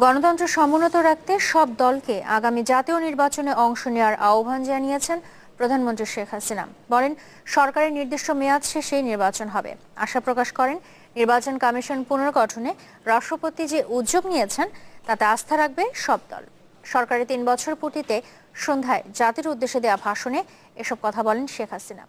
গণতন্ত্র সমুন্নত রাখতে সব দলকে আগামী জাতীয় নির্বাচনে অংশ নেওয়ার আহ্বান জানিয়েছেন প্রধানমন্ত্রী শেখ হাসিনা। বলেন, সরকারের নির্দিষ্ট মেয়াদ শেষে নির্বাচন হবে। আশা প্রকাশ করেন, নির্বাচন কমিশন পুনর্গঠনে রাষ্ট্রপতি যে উদ্যোগ নিয়েছেন, তাতে আস্থা রাখবে সব দল। সরকারের তিন বছর পূর্তিতে সন্ধ্যায় জাতির উদ্দেশ্যে দেওয়া ভাষণে এসব কথা বলেন শেখ হাসিনা।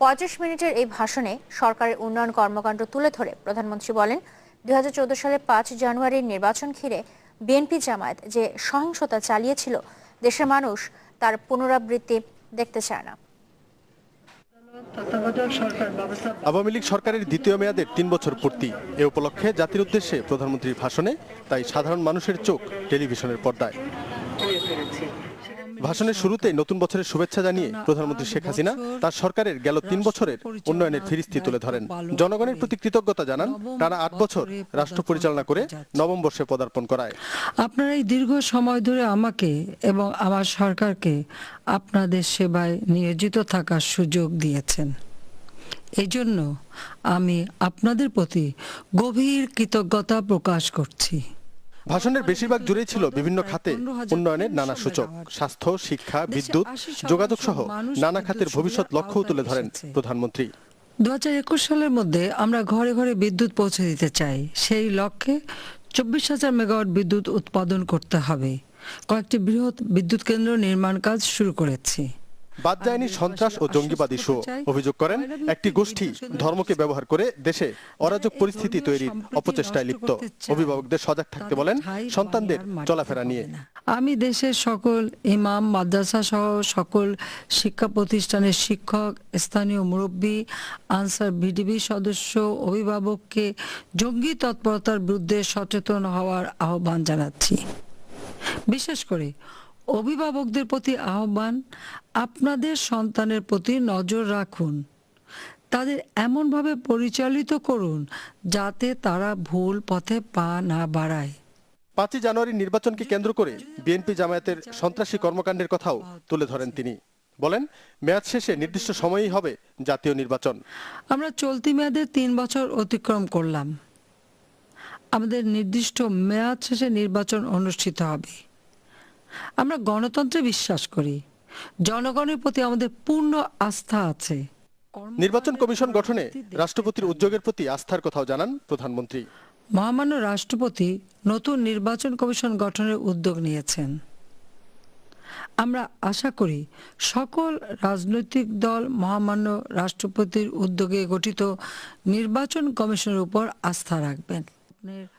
পঁয়ত্রিশ মিনিটের এই ভাষণে সরকারের উন্নয়ন কর্মকাণ্ড তুলে ধরে প্রধানমন্ত্রী বলেন, দুই হাজার চোদ্দ সালে পাঁচ জানুয়ারির নির্বাচন ঘিরে বিএনপি জামায়াত যে সহিংসতা চালিয়েছিল দেশের মানুষ তার পুনরাবৃত্তি দেখতে চায় না। আওয়ামী লীগ সরকারের দ্বিতীয় মেয়াদের তিন বছর পূর্তি। এ উপলক্ষে জাতির উদ্দেশ্যে প্রধানমন্ত্রীর ভাষণে তাই সাধারণ মানুষের চোখ টেলিভিশনের পর্দায়। ভাষণের শুরুতেই নতুন বছরের শুভেচ্ছা জানিয়ে প্রধানমন্ত্রী শেখ হাসিনা তার সরকারের গেল তিন বছরের উন্নয়নের ফিরিস্তি তুলে ধরেন। জনগণের প্রতি কৃতজ্ঞতা জানান টানা আট বছর রাষ্ট্র পরিচালনা করে নবম বর্ষে পদার্পণ করায়। আপনারা এই দীর্ঘ সময় ধরে আমাকে এবং আমার সরকারকে আপনাদের সেবায় নিয়োজিত থাকার সুযোগ দিয়েছেন। এই জন্য আমি আপনাদের প্রতি গভীর কৃতজ্ঞতা প্রকাশ করছি। ভাষণের বেশিরভাগ জুড়েই ছিল বিভিন্ন খাতে উন্নয়নের নানা সূচক স্বাস্থ্য শিক্ষা বিদ্যুৎ যোগাযোগ সহ নানা খাতের ভবিষ্যৎ লক্ষ্য তুলে ধরেন প্রধানমন্ত্রী। দু হাজার একুশ সালের মধ্যে আমরা ঘরে ঘরে বিদ্যুৎ পৌঁছে দিতে চাই। সেই লক্ষ্যে চব্বিশ হাজার মেগাওয়াট বিদ্যুৎ উৎপাদন করতে হবে। কয়েকটি বৃহৎ বিদ্যুৎ কেন্দ্র নির্মাণ কাজ শুরু করেছি। বাদ যায়নি সন্ত্রাস ও জঙ্গিবাদ ইস্যু অভিযোগ করেন একটি গোষ্ঠী ধর্মকে ব্যবহার করে দেশে অরাজক পরিস্থিতি তৈরির অপচেষ্টায় লিপ্ত। অভিভাবকদের সজাগ থাকতে বলেন সন্তানদের চলাফেরা নিয়ে। আমি দেশের সকল ইমাম মাদ্রাসা সহ সকল শিক্ষা প্রতিষ্ঠানের শিক্ষক স্থানীয় মুরব্বী আনসার ভিডিবি সদস্য অভিভাবককে জঙ্গি তৎপরতার বিরুদ্ধে সচেতন হওয়ার আহ্বান জানাচ্ছি। বিশেষ করে অভিভাবকদের প্রতি আহ্বান আপনাদের সন্তানের প্রতি নজর রাখুন। তাদের এমনভাবে পরিচালিত করুন যাতে তারা ভুল পথে পা না বাড়ায়। পাঁচই জানুয়ারির নির্বাচনকে কেন্দ্র করে বিএনপি জামায়াতের সন্ত্রাসী কর্মকাণ্ডের কথাও তুলে ধরেন তিনি। বলেন মেয়াদ শেষে নির্দিষ্ট সময়ই হবে জাতীয় নির্বাচন। আমরা চলতি মেয়াদে তিন বছর অতিক্রম করলাম। আমাদের নির্দিষ্ট মেয়াদ শেষে নির্বাচন অনুষ্ঠিত হবে। আমরা গণতন্ত্রে বিশ্বাস করি। জনগণের প্রতি আমাদের পূর্ণ আস্থা আছে। নির্বাচন কমিশন গঠনে রাষ্ট্রপতির উদ্যোগের প্রতি আস্থার কথাও জানান প্রধানমন্ত্রী। মহামান্য রাষ্ট্রপতি নতুন নির্বাচন কমিশন গঠনের উদ্যোগ নিয়েছেন। আমরা আশা করি সকল রাজনৈতিক দল মহামান্য রাষ্ট্রপতির উদ্যোগে গঠিত নির্বাচন কমিশনের উপর আস্থা রাখবেন।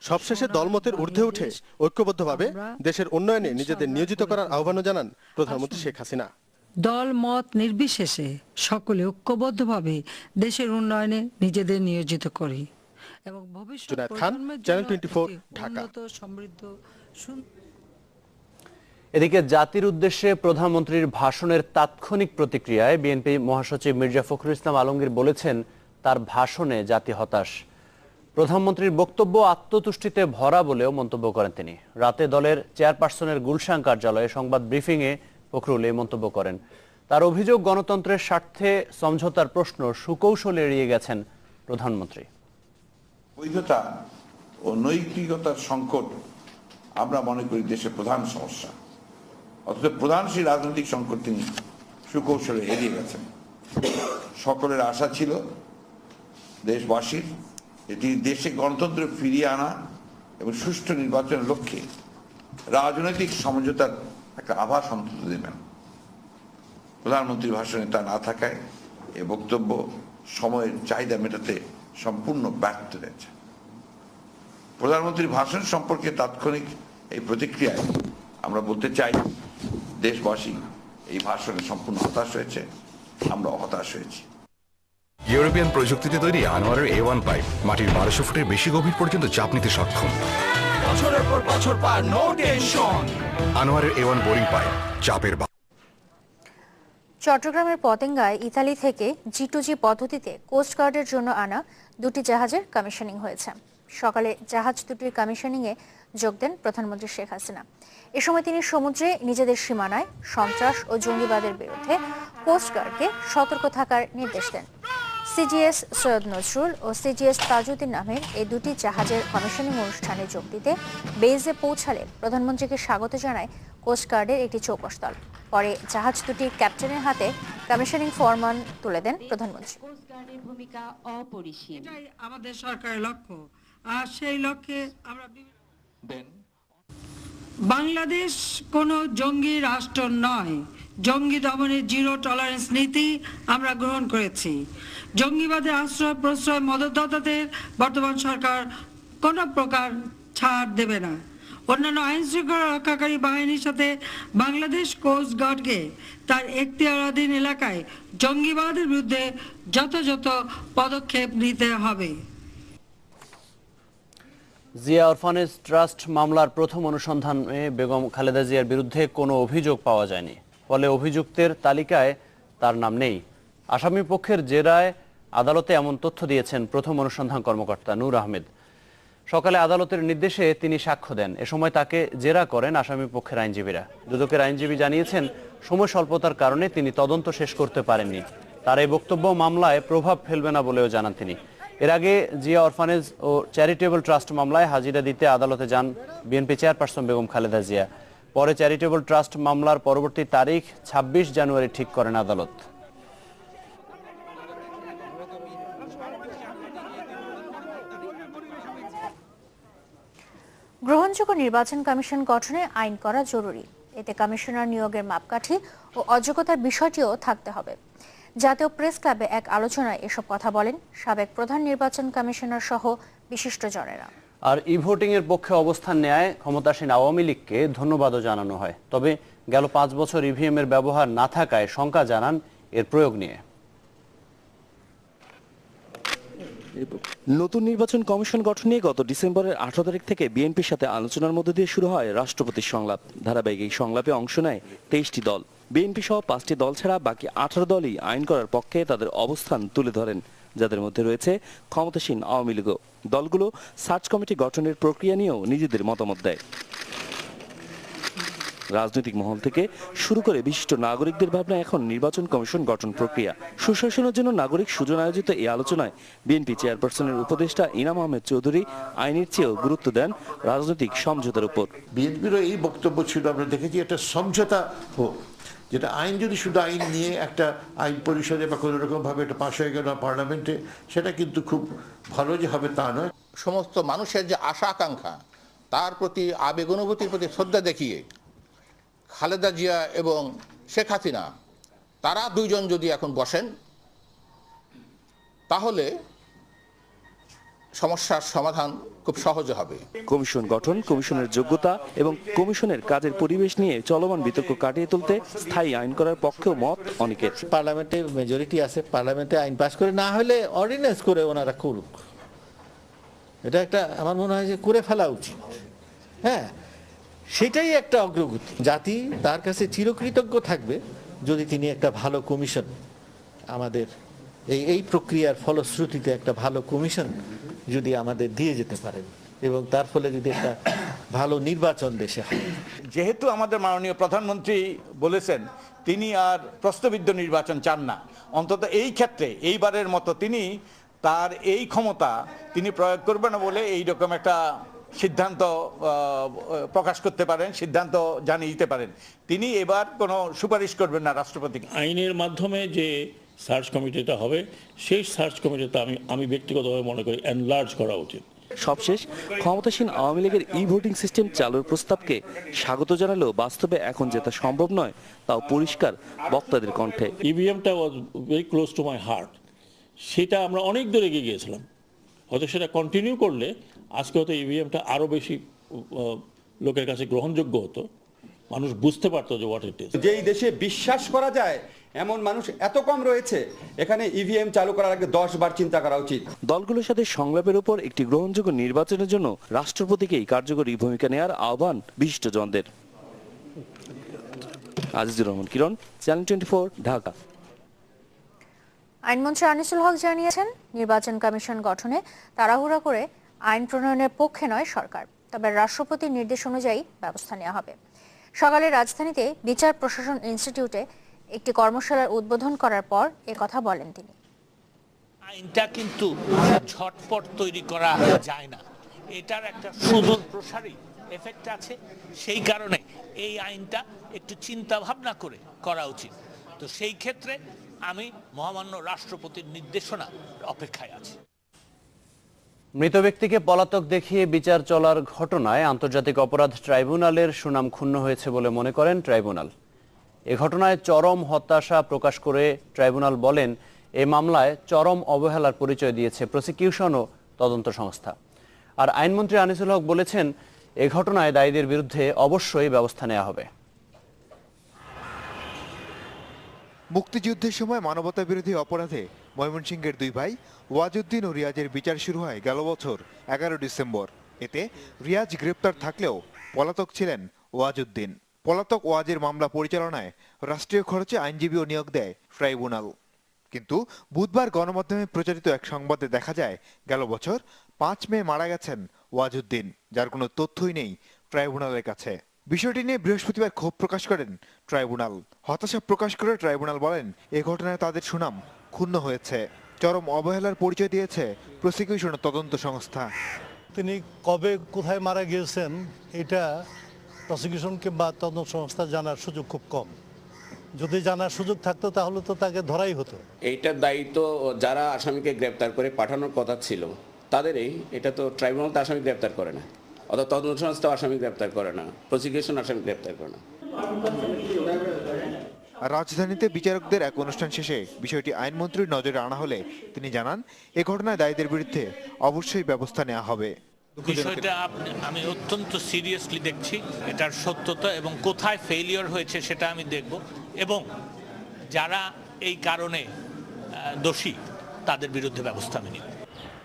সবশেষে দলমতের ঊর্ধ্বে উঠে ঐক্যবদ্ধভাবে দেশের উন্নয়নে নিজেদের নিয়োজিত করার আহ্বানও জানান প্রধানমন্ত্রী শেখ হাসিনা। দল মত নির্বিশেষে সকলে ঐক্যবদ্ধভাবে দেশের উন্নয়নে নিজেদের নিয়োজিত করি এবং ভবিষ্যৎ চ্যানেল জন্য 24 একটি ঢাকা। উন্নত সমৃদ্ধ এদিকে জাতির উদ্দেশ্যে প্রধানমন্ত্রীর ভাষণের তাৎক্ষণিক প্রতিক্রিয়ায় বিএনপি মহাসচিব মির্জা ফখরুল ইসলাম আলমগীর বলেছেন তার ভাষণে জাতি হতাশ। প্রধানমন্ত্রীর বক্তব্য আত্মতুষ্টিতে ভরা বলেও মন্তব্য করেন তিনি। রাতে দলের চেয়ারপারসনের গুলশান কার্যালয়ে সংবাদ ব্রিফিংয়ে ফখরুল এই মন্তব্য করেন। তার অভিযোগ, গণতন্ত্রের স্বার্থে সমঝোতার প্রশ্ন সুকৌশলে এড়িয়ে গেছেন প্রধানমন্ত্রী। বৈধতা ও নৈতিকতার সংকট আমরা মনে করি দেশের প্রধান সমস্যা। অথচ প্রধান সেই রাজনৈতিক সংকট তিনি সুকৌশলে এড়িয়ে গেছেন। সকলের আশা ছিল দেশবাসীর তিনি দেশে গণতন্ত্র ফিরিয়ে আনা এবং সুষ্ঠু নির্বাচনের লক্ষ্যে রাজনৈতিক সমঝোতার একটা আভাস অন্তত দেবেন। প্রধানমন্ত্রীর ভাষণে তা না থাকায় এ বক্তব্য সময়ের চাহিদা মেটাতে সম্পূর্ণ ব্যর্থ হয়েছে। প্রধানমন্ত্রীর ভাষণ সম্পর্কে তাৎক্ষণিক এই প্রতিক্রিয়ায় আমরা বলতে চাই, দেশবাসী এই ভাষণে সম্পূর্ণ হতাশ হয়েছে, আমরা হতাশ হয়েছি। ইউরোপিয়ান প্রযুক্তিতে তৈরি আনোয়ারের এ ওয়ান পাইপ মাটির বারোশো ফুটের বেশি গভীর পর্যন্ত চাপ নিতে সক্ষম। বছরের পর বছর পার নো টেনশন আনোয়ারের এ ওয়ান বোরিং পাইপ চাপের চট্টগ্রামের পতেঙ্গায় ইতালি থেকে জি টু জি পদ্ধতিতে কোস্টগার্ডের জন্য আনা দুটি জাহাজের কমিশনিং হয়েছে। সকালে জাহাজ দুটির কমিশনিংয়ে যোগ দেন প্রধানমন্ত্রী শেখ হাসিনা। এ সময় তিনি সমুদ্রে নিজেদের সীমানায় সন্ত্রাস ও জঙ্গিবাদের বিরুদ্ধে কোস্টগার্ডকে সতর্ক থাকার নির্দেশ দেন। সিজিএস সৈয়দ নজরুল ও সিজিএস তাজউদ্দিন নামের এই দুটি জাহাজের কমিশনিং অনুষ্ঠানে যোগ দিতে বেইজে পৌঁছালে প্রধানমন্ত্রীকে স্বাগত জানায় কোস্টগার্ডের একটি চৌকস দল। পরে জাহাজ দুটির ক্যাপ্টেনের হাতে কমিশনিং ফরমান তুলে দেন প্রধানমন্ত্রী। কোস্টগার্ডের ভূমিকা অপরিসীম। এটাই আমাদের সরকারের লক্ষ্য। আর সেই লক্ষ্যে আমরা বাংলাদেশ কোনো জঙ্গি রাষ্ট্র নয়। জঙ্গি দমনের জিরো টলারেন্স নীতি আমরা গ্রহণ করেছি। জঙ্গিবাদের আশ্রয় প্রশ্রয় মদতদাতাদের বর্তমান সরকার কোনো প্রকার ছাড় দেবে না। অন্যান্য আইন শৃঙ্খলা রক্ষাকারী বাহিনীর সাথে বাংলাদেশ কোস্ট গার্ডকে তার এখতিয়ারাধীন এলাকায় জঙ্গিবাদের বিরুদ্ধে যথাযথ পদক্ষেপ নিতে হবে। জিয়া অরফানেজ ট্রাস্ট মামলার প্রথম অনুসন্ধানে বেগম খালেদা জিয়ার বিরুদ্ধে কোনো অভিযোগ পাওয়া যায়নি। ফলে অভিযুক্তের তালিকায় তার নাম নেই। আসামি পক্ষের জেরায় আদালতে এমন তথ্য দিয়েছেন প্রথম অনুসন্ধান কর্মকর্তা নূর আহমেদ। সকালে আদালতের নির্দেশে তিনি সাক্ষ্য দেন। এ সময় তাকে জেরা করেন আসামি পক্ষের আইনজীবীরা। দুদকের আইনজীবী জানিয়েছেন, সময় স্বল্পতার কারণে তিনি তদন্ত শেষ করতে পারেননি। তার এই বক্তব্য মামলায় প্রভাব ফেলবে না বলেও জানান তিনি। এর আগে জিয়া অরফানেজ ও চ্যারিটেবল ট্রাস্ট মামলায় হাজিরা দিতে আদালতে যান বিএনপি চেয়ারপারসন বেগম খালেদা জিয়া। পরে চ্যারিটেবল ট্রাস্ট মামলার পরবর্তী তারিখ ২৬ জানুয়ারি ঠিক করেন আদালত। গ্রহণযোগ্য নির্বাচন কমিশন গঠনে আইন করা জরুরি। এতে কমিশনার নিয়োগের মাপকাঠি ও অযোগ্যতার বিষয়টিও থাকতে হবে। জাতীয় প্রেস ক্লাবে এক আলোচনায় এসব কথা বলেন সাবেক প্রধান নির্বাচন কমিশনার সহ বিশিষ্টজনেরা আর ই ভোটিং এর পক্ষে অবস্থান নেয় ক্ষমতাসীন আওয়ামী লীগকে ধন্যবাদও জানানো হয়। তবে গেল পাঁচ বছর ইভিএম এর ব্যবহার না থাকায় শঙ্কা জানান এর প্রয়োগ নিয়ে। নতুন নির্বাচন কমিশন গঠন নিয়ে গত ডিসেম্বরের আঠারো তারিখ থেকে বিএনপির সাথে আলোচনার মধ্য দিয়ে শুরু হয় রাষ্ট্রপতির সংলাপ। ধারাবাহিক এই সংলাপে অংশ নেয় তেইশটি দল। বিএনপি সহ পাঁচটি দল ছাড়া বাকি আঠারো দলই আইন করার পক্ষে তাদের অবস্থান তুলে ধরেন। যাদের মধ্যে রয়েছে ক্ষমতাসীন আওয়ামী লীগও দলগুলো সার্চ কমিটি গঠনের প্রক্রিয়া নিয়েও নিজেদের মতামত দেয়। রাজনৈতিক মহল থেকে শুরু করে বিশিষ্ট নাগরিকদের ভাবনা এখন নির্বাচন কমিশন গঠন প্রক্রিয়া। সুশাসনের জন্য নাগরিক সুজন আয়োজিত এই আলোচনায় বিএনপি চেয়ারপারসনের উপদেষ্টা ইনাম আহমেদ চৌধুরী আইনের চেয়েও গুরুত্ব দেন রাজনৈতিক সমঝোতার উপর। বিএনপির এই বক্তব্য ছিল, আমরা দেখেছি একটা সমঝোতা হোক। যেটা আইন, যদি শুধু আইন নিয়ে একটা আইন পরিষদে বা কোনো রকম ভাবে এটা পাশ হয়ে গেল পার্লামেন্টে, সেটা কিন্তু খুব ভালো যে হবে তা নয়। সমস্ত মানুষের যে আশা আকাঙ্ক্ষা, তার প্রতি আবেগ, অনুভূতির প্রতি শ্রদ্ধা দেখিয়ে খালেদা জিয়া এবং শেখ হাসিনা, তারা দুইজন যদি এখন বসেন, তাহলে সমস্যার সমাধান খুব সহজ হবে। কমিশন গঠন কমিশনের যোগ্যতা এবং কমিশনের কাজের পরিবেশ নিয়ে চলমান বিতর্ক কাটিয়ে তুলতে স্থায়ী আইন করার পক্ষেও মত অনেকের। পার্লামেন্টে মেজরিটি আছে পার্লামেন্টে আইন পাস করে না হলে অর্ডিন্যান্স করে ওনারা করুক। এটা একটা আমার মনে হয় যে করে ফেলা উচিত। হ্যাঁ সেটাই একটা অগ্রগতি। জাতি তার কাছে চিরকৃতজ্ঞ থাকবে যদি তিনি একটা ভালো কমিশন আমাদের এই এই প্রক্রিয়ার ফলশ্রুতিতে একটা ভালো কমিশন যদি আমাদের দিয়ে যেতে পারেন এবং তার ফলে যদি একটা ভালো নির্বাচন দেশে হয়। যেহেতু আমাদের মাননীয় প্রধানমন্ত্রী বলেছেন তিনি আর প্রশ্নবিদ্ধ নির্বাচন চান না। অন্তত এই ক্ষেত্রে এইবারের মতো তিনি তার এই ক্ষমতা তিনি প্রয়োগ করবেন না বলে এইরকম একটা সিদ্ধান্ত প্রকাশ করতে পারেন সিদ্ধান্ত জানিয়ে দিতে পারেন। তিনি এবার কোনো সুপারিশ করবেন না রাষ্ট্রপতিকে। আইনের মাধ্যমে যে সার্চ কমিটিটা হবে সেই সার্চ কমিটিটা আমি আমি ব্যক্তিগতভাবে মনে করি এনলার্জ করা উচিত। সবশেষ ক্ষমতাসীন আওয়ামী লীগের ই ভোটিং সিস্টেম চালুর প্রস্তাবকে স্বাগত জানালেও বাস্তবে এখন যেটা সম্ভব নয় তাও পরিষ্কার বক্তাদের কণ্ঠে। ইভিএমটা was very close to my heart সেটা আমরা অনেক দূর এগিয়ে গিয়েছিলাম। হয়তো সেটা কন্টিনিউ করলে আজকে হয়তো ইভিএমটা আরও বেশি লোকের কাছে গ্রহণযোগ্য হতো। মানুষ বুঝতে পারতো যে হোয়াট ইট ইজ যেই দেশে বিশ্বাস করা যায় এমন মানুষ এত কম রয়েছে। এখানে ইভিএম চালু করার আগে দশ বার চিন্তা করা উচিত। দলগুলোর সাথে সংলাপের উপর একটি গ্রহণযোগ্য নির্বাচনের জন্য রাষ্ট্রপতিকেই কার্যকরী ভূমিকা নেওয়ার আহ্বান বিশিষ্টজনদের। Azizur Rahman Kiran channel twenty Dhaka. আইনমন্ত্রী আনিসুল হক জানিয়েছেন নির্বাচন কমিশন গঠনে তাড়াহুড়া করে আইন প্রণয়নের পক্ষে নয় সরকার। তবে রাষ্ট্রপতির নির্দেশ অনুযায়ী ব্যবস্থা নেওয়া হবে। সকালে রাজধানীতে বিচার প্রশাসন ইনস্টিটিউটে একটি কর্মশালার উদ্বোধন করার পর এ কথা বলেন তিনি। আইনটা কিন্তু ঝটপট তৈরি করা যায় না। এটার একটা সুদূর প্রসারী এফেক্ট আছে। সেই কারণে এই আইনটা একটু চিন্তা ভাবনা করে করা উচিত। তো সেই ক্ষেত্রে আমি মহামান্য রাষ্ট্রপতির নির্দেশনা অপেক্ষায় আছি। মৃত ব্যক্তিকে পলাতক দেখিয়ে বিচার চলার ঘটনায় আন্তর্জাতিক অপরাধ ট্রাইব্যুনালের সুনাম ক্ষুণ্ণ হয়েছে বলে মনে করেন ট্রাইব্যুনাল। এ ঘটনায় চরম হতাশা প্রকাশ করে ট্রাইব্যুনাল বলেন, এ মামলায় চরম অবহেলার পরিচয় দিয়েছে প্রসিকিউশন ও তদন্ত সংস্থা। আর আইনমন্ত্রী আনিসুল হক বলেছেন, এ ঘটনায় দায়ীদের বিরুদ্ধে অবশ্যই ব্যবস্থা নেওয়া হবে। মুক্তিযুদ্ধের সময় মানবতা বিরোধী অপরাধে ময়মনসিংহের দুই ভাই ওয়াজউদ্দিন ও রিয়াজের বিচার শুরু হয় গেল বছর, এগারো ডিসেম্বর। এতে রিয়াজ গ্রেপ্তার থাকলেও পলাতক ছিলেন ওয়াজউদ্দিন। পলাতক ওয়াজের মামলা পরিচালনায় রাষ্ট্রীয় খরচে আইনজীবীও নিয়োগ দেয় ট্রাইব্যুনাল। কিন্তু বুধবার গণমাধ্যমে প্রচারিত এক সংবাদে দেখা যায়, গেল বছর পাঁচ মে মারা গেছেন ওয়াজউদ্দিন, যার কোনো তথ্যই নেই ট্রাইব্যুনালের কাছে। বিষয়টি নিয়ে বৃহস্পতিবার ক্ষোভ প্রকাশ করেন ট্রাইব্যুনাল। হতাশা প্রকাশ করে ট্রাইব্যুনাল বলেন, এ ঘটনায় তাদের সুনাম ক্ষুণ্ণ হয়েছে। চরম অবহেলার পরিচয় দিয়েছে প্রসিকিউশন তদন্ত সংস্থা। তিনি কবে কোথায় মারা গিয়েছেন, এটা প্রসিকিউশন কিংবা তদন্ত সংস্থা জানার সুযোগ খুব কম। যদি জানার সুযোগ থাকতো তাহলে তো তাকে ধরাই হতো। এইটার দায়িত্ব যারা আসামিকে গ্রেপ্তার করে পাঠানোর কথা ছিল তাদেরই। এটা তো ট্রাইব্যুনাল তো আসামি গ্রেপ্তার করে না। অর্থাৎ তদন্ত সংস্থা আসামি গ্রেপ্তার করে না। প্রসিকিউশন আসামি গ্রেপ্তার করে না। রাজধানীতে বিচারকদের এক অনুষ্ঠান শেষে বিষয়টি আইনমন্ত্রীর নজরে আনা হলে তিনি জানান এ ঘটনায় দায়ীদের বিরুদ্ধে অবশ্যই ব্যবস্থা নেওয়া হবে। বিষয়টা আপনি আমি অত্যন্ত সিরিয়াসলি দেখছি এটার সত্যতা এবং কোথায় ফেলিওর হয়েছে সেটা আমি দেখব। এবং যারা এই কারণে আহ, দোষী তাদের বিরুদ্ধে ব্যবস্থা আমি নিব।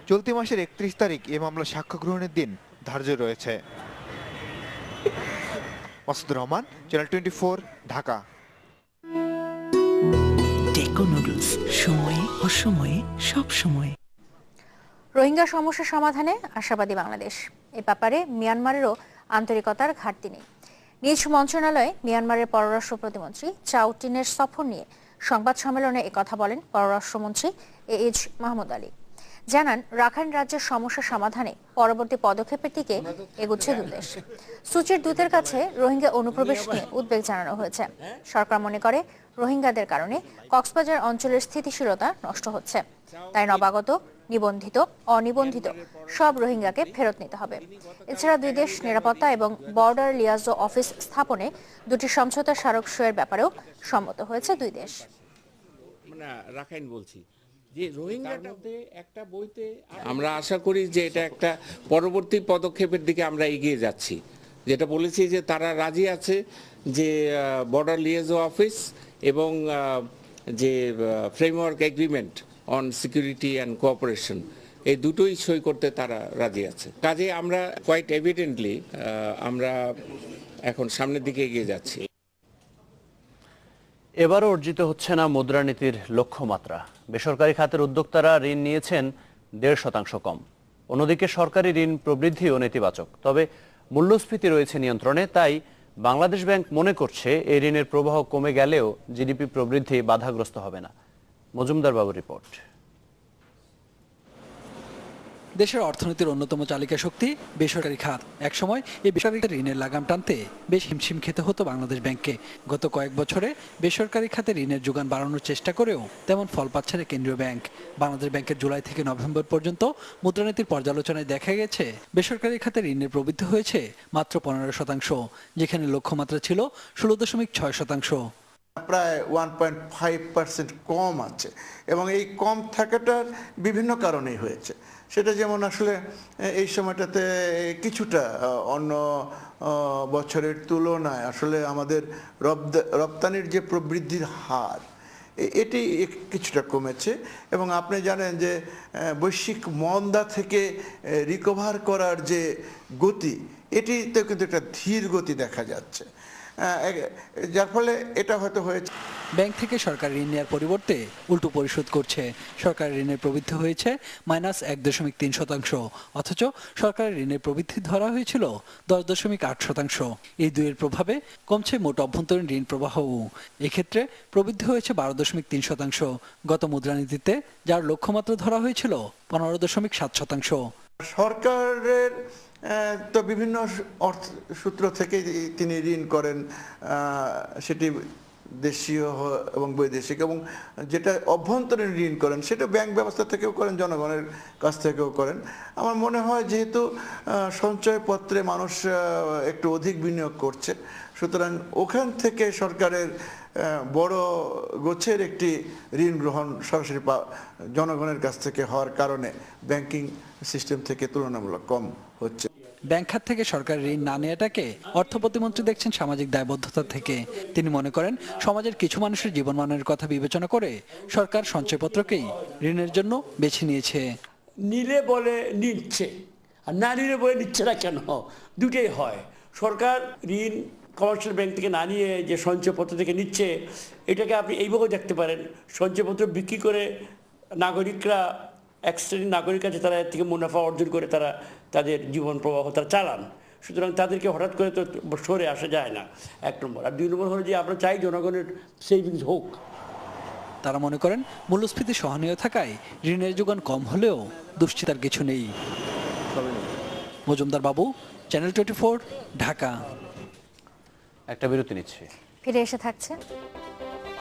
চলতি মাসের একত্রিশ তারিখ এ মামলা সাক্ষ্য গ্রহণের দিন ধার্য রয়েছে। Masudur Rahman channel twenty four Dhaka. টেকো নুডলস সময়ে অসময়ে সব সময় রোহিঙ্গা সমস্যা সমাধানে আশাবাদী বাংলাদেশ। এ ব্যাপারে মিয়ানমারেরও আন্তরিকতার ঘাটতি নেই। নিজ মন্ত্রণালয়ে মিয়ানমারের পররাষ্ট্র প্রতিমন্ত্রী চাউটিনের সফর নিয়ে সংবাদ সম্মেলনে একথা বলেন পররাষ্ট্রমন্ত্রী এ এইচ মাহমুদ আলী। জানান, রাখাইন রাজ্যের সমস্যা সমাধানে পরবর্তী পদক্ষেপের দিকে এগুচ্ছে দুদেশ সুচির দূতের কাছে রোহিঙ্গা অনুপ্রবেশ নিয়ে উদ্বেগ জানানো হয়েছে। সরকার মনে করে, রোহিঙ্গাদের কারণে কক্সবাজার অঞ্চলের স্থিতিশীলতা নষ্ট হচ্ছে। তাই নবাগত নিবন্ধিত, অনিবন্ধিত সব রোহিঙ্গাকে ফেরত নিতে হবে। এছাড়া দুই দেশ নিরাপত্তা এবং বর্ডার লিয়াজো অফিস স্থাপনে দুটি সমঝোতা স্মারক সইয়ের ব্যাপারেও সম্মত হয়েছে দুই দেশ। মানে রাখাইন বলছি, যে একটা বইতে আমরা আশা করি যে এটা একটা পরবর্তী পদক্ষেপের দিকে আমরা এগিয়ে যাচ্ছি। যেটা বলেছি যে তারা রাজি আছে যে বর্ডার লিয়েজো অফিস এবং যে framework agreement on security and cooperation এই দুটোই সই করতে তারা রাজি আছে। কাজে আমরা কোয়াইট এভিডেন্টলি আমরা এখন সামনের দিকে এগিয়ে যাচ্ছি। এবারও অর্জিত হচ্ছে না মুদ্রানীতির লক্ষ্যমাত্রা। বেসরকারি খাতের উদ্যোক্তারা ঋণ নিয়েছেন দেড় শতাংশ কম। অন্যদিকে সরকারি ঋণ প্রবৃদ্ধিও নেতিবাচক। তবে মূল্যস্ফীতি রয়েছে নিয়ন্ত্রণে, তাই বাংলাদেশ ব্যাংক মনে করছে এই ঋণের প্রবাহ কমে গেলেও জিডিপি প্রবৃদ্ধি বাধাগ্রস্ত হবে না। মজুমদার বাবু রিপোর্ট। দেশের অর্থনীতির অন্যতম চালিকা শক্তি, বেসরকারি খাত। একসময় এই বেসরকারি ঋণের লাগাম টানতে বেশ হিমশিম খেতে হতো বাংলাদেশ ব্যাংককে। গত কয়েক বছরে বেসরকারি খাতে ঋণের যোগান বাড়ানোর চেষ্টা করেও তেমন ফল পাচ্ছে না কেন্দ্রীয় ব্যাংক। বাংলাদেশ ব্যাংকের জুলাই থেকে নভেম্বর পর্যন্ত মুদ্রানীতির পর্যালোচনায় দেখা গেছে, বেসরকারি খাতে ঋণের প্রবৃদ্ধি হয়েছে মাত্র পনেরো শতাংশ, যেখানে লক্ষ্যমাত্রা ছিল ষোলো দশমিক ছয় শতাংশ। প্রায় ওয়ান পয়েন্ট ফাইভ পার্সেন্ট কম আছে। এবং এই কম থাকাটার বিভিন্ন কারণেই হয়েছে। সেটা যেমন আসলে এই সময়টাতে কিছুটা অন্য বছরের তুলনায় আসলে আমাদের রপ্তা- রপ্তানির যে প্রবৃদ্ধির হার এটি কিছুটা কমেছে। এবং আপনি জানেন যে বৈশ্বিক মন্দা থেকে রিকভার করার যে গতি এটিতে কিন্তু একটা ধীর গতি দেখা যাচ্ছে। যার ফলে এটা হয়তো হয়েছে। ব্যাংক থেকে সরকার ঋণ নেওয়ার পরিবর্তে উল্টো পরিশোধ করছে। সরকারের ঋণের প্রবৃদ্ধি হয়েছে মাইনাস এক দশমিক তিন শতাংশ অথচ সরকারের ঋণের প্রবৃদ্ধি ধরা হয়েছিল দশ দশমিক আট শতাংশ। এই দুইয়ের প্রভাবে কমছে মোট অভ্যন্তরীণ ঋণ প্রবাহও। এক্ষেত্রে প্রবৃদ্ধি হয়েছে বারো দশমিক তিন শতাংশ। গত মুদ্রানীতিতে যার লক্ষ্যমাত্রা ধরা হয়েছিল পনেরো দশমিক সাত শতাংশ। সরকারের তো বিভিন্ন অর্থ সূত্র থেকে তিনি ঋণ করেন সেটি দেশীয় এবং বৈদেশিক, এবং যেটা অভ্যন্তরীণ ঋণ করেন সেটা ব্যাংক ব্যবস্থা থেকেও করেন, জনগণের কাছ থেকেও করেন। আমার মনে হয় যেহেতু সঞ্চয়পত্রে মানুষ একটু অধিক বিনিয়োগ করছে, সুতরাং ওখান থেকে সরকারের বড় গোছের একটি ঋণ গ্রহণ সরাসরি জনগণের কাছ থেকে হওয়ার কারণে ব্যাংকিং সিস্টেম থেকে তুলনামূলক কম হচ্ছে। ব্যাংক খাত থেকে সরকারের ঋণ না নেওয়াটাকে অর্থ প্রতিমন্ত্রী দেখছেন সামাজিক দায়বদ্ধতা থেকে। তিনি মনে করেন, সমাজের কিছু মানুষের জীবনমানের কথা বিবেচনা করে সরকার সঞ্চয়পত্রকেই ঋণের জন্য বেছে নিয়েছে। নিলে বলে নিচ্ছে, আর না নিলে বলে নিচ্ছে না কেন? দুটোই হয়। সরকার ঋণ কমার্শিয়াল ব্যাংক থেকে না নিয়ে যে সঞ্চয়পত্র থেকে নিচ্ছে, এটাকে আপনি এইভাবে দেখতে পারেন। সঞ্চয়পত্র বিক্রি করে নাগরিকরা এক শ্রেণির নাগরিক আছে তারা এর থেকে মুনাফা অর্জন করে তারা তাদের জীবন প্রবাহ তারা চালান। সুতরাং তাদেরকে হঠাৎ করে তো সরে আসা যায় না। এক নম্বর। আর দুই নম্বর হলো যে আমরা চাই জনগণের সেভিংস হোক। তারা মনে করেন মূল্যস্ফীতি সহনীয় থাকায় ঋণের যোগান কম হলেও দুশ্চিতার কিছু নেই। মজুমদার বাবু চ্যানেল টোয়েন্টি ঢাকা। একটা বিরতি নিচ্ছে। ফিরে এসে থাকছে।